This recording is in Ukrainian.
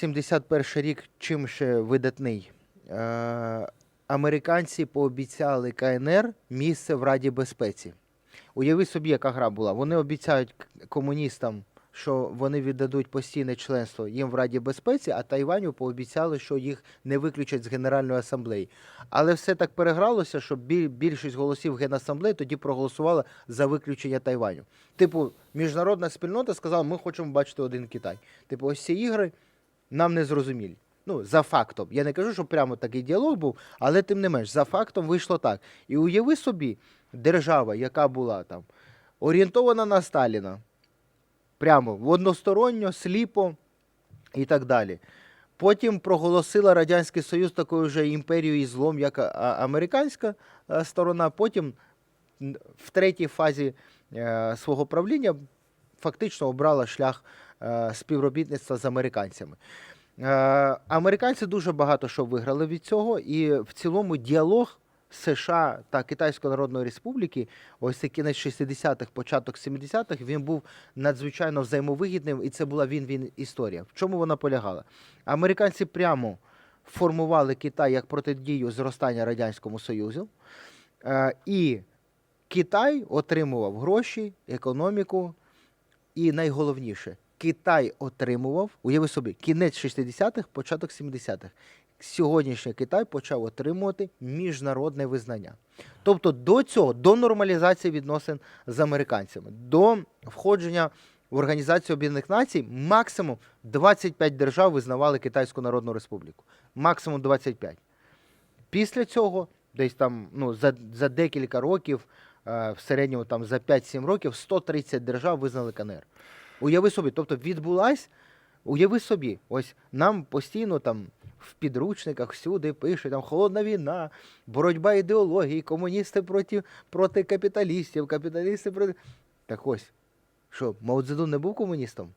71 рік чим ще видатний. Е, американці пообіцяли КНР місце в Раді безпеці. Уяви собі, яка гра була. Вони обіцяють комуністам, що вони віддадуть постійне членство їм в Раді безпеці, а Тайваню пообіцяли, що їх не виключать з Генеральної асамблеї. Але все так перегралося, що більшість голосів Генасамблеї тоді проголосувала за виключення Тайваню. Типу, міжнародна спільнота сказала, ми хочемо бачити один Китай. Типу, ось ці ігри нам не зрозумілі. Ну, за фактом. Я не кажу, що прямо такий діалог був, але тим не менш, за фактом вийшло так. І уяви собі, держава, яка була там орієнтована на Сталіна, прямо односторонньо, сліпо і так далі. Потім проголосила Радянський Союз такою вже імперією і злом, як американська сторона. Потім в третій фазі е, свого правління фактично обрала шлях співробітництва з американцями. Е, Американці дуже багато що виграли від цього, і в цілому діалог США та Китайської Народної Республіки, ось цей кінець 60-х, початок 70-х, він був надзвичайно взаємовигідним, і це була він-він історія. В чому вона полягала? Американці прямо формували Китай як протидію зростання Радянському Союзу, е, і Китай отримував гроші, економіку, і найголовніше, Китай отримував, уяви собі, кінець 60-х, початок 70-х. Сьогоднішній Китай почав отримувати міжнародне визнання. Тобто до цього, до нормалізації відносин з американцями, до входження в Організацію Об'єднаних Націй, максимум 25 держав визнавали Китайську Народну Республіку. Максимум 25. Після цього, десь там ну, за, за декілька років, в середньому там, за 5-7 років, 130 держав визнали КНР. Уяви собі, тобто відбулась, уяви собі, ось нам постійно там в підручниках всюди пишуть, там холодна війна, боротьба ідеології, комуністи проти, проти капіталістів, капіталісти проти. Так ось, що, Мао Цзедун не був комуністом?